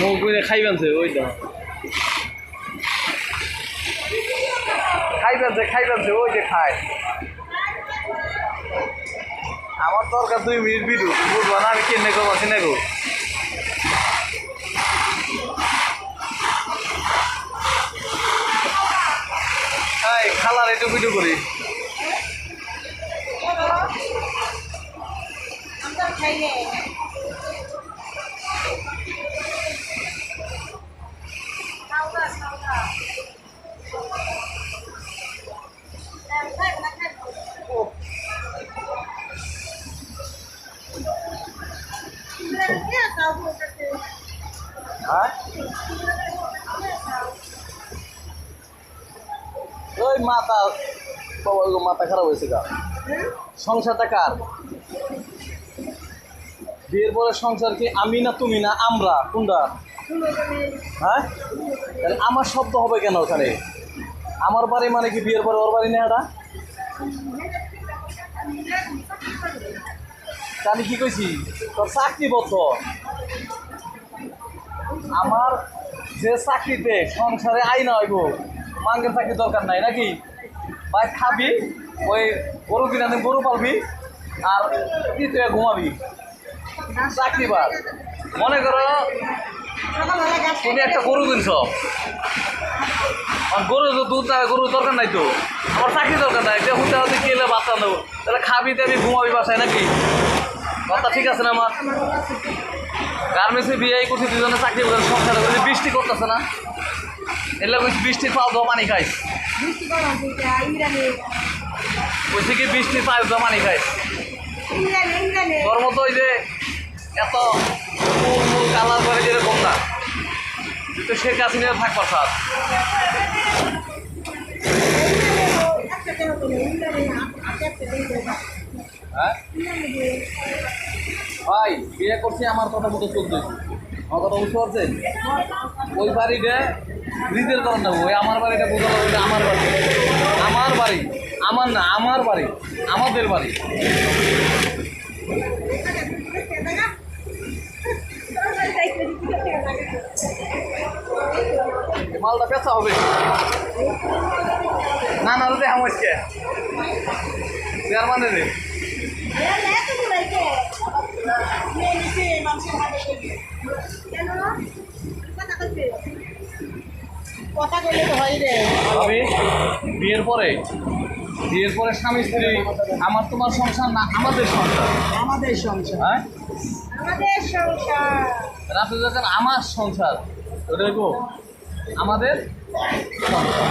মুখ বুঝে খাইবেনছে ওই তো। খাইবেনছে খাইবেনছে ওই যে খায়। আমার দরকার দুই মিনিট বিদু বুঝব না আমি কেনে গো আছি না একটু ভিডিও করি। হ্যাঁ ওই মাথা মাথা খারাপ হয়েছে গা। সংসারটা কার? বিয়ের পরে সংসার কি আমি না তুমি না আমরা? কোনটা? হ্যাঁ? তাহলে আমার শব্দ হবে কেন ওখানে? আমার বাড়ি মানে কি বিয়ের পরে ওর বাড়ি না এটা? আমি কি কইছি? তোর চাকরি বদ্ধ আমার যে চাকরিতে সংসারে আইনা হইব মাঙ্গের চাকরি দরকার নাই, নাকি? ভাই খাবি, ওই গরু কিনে গরু পালবি, আর তুই ঘুমাবি? চাকরি বার মনে করো, তুমি একটা গরু কিনছ। আর গরু তো দুধ না গরু দরকার নাই তো। আমার চাকরি দরকার নাই, যে হুতে হতে কি এলে বাচ্চা নেব? তাহলে খাবি দেবি ঘুমাবি বাসায়, নাকি? কথা ঠিক আছে না আমার গার্মেন্টসে বিয়ে করছি দুজনে চাকরি করে সংসার করে বৃষ্টি করতেছে না? এলে কইছি বৃষ্টির পাও দেওয়া পানি খাইস কইছি কি বৃষ্টির পাও দেওয়া পানি খাইস তোর মতো ওই যে এত ফুল মূল কালার করে যেরকম না। তুই তো শেখ হাসিনা থাকবার স্যার হ্যাঁ ভাই বিয়ে করছি আমার কথা মতো চলছে আমার কথা বুঝতে পারছেন? ওই বাড়িটা নিজের করেন না, ওই আমার বাড়িটা বোঝা যাবে আমার বাড়ি। আমার বাড়ি, আমার না, আমার বাড়ি, আমাদের বাড়ি। মালটা বেচা হবে। না না রুদে হামসকে চেয়ারম্যানের রে। কথা কইলে তো হয় রে। ভাবি বিয়ের পরে? বিয়ের পরে স্বামী স্ত্রী আমার তোমার সংসার না আমাদের সংসার? আমাদের সংসার। হ্যাঁ? আমাদের সংসার। রাতে যখন আমার সংসার ওটা গো আমাদের সংসার।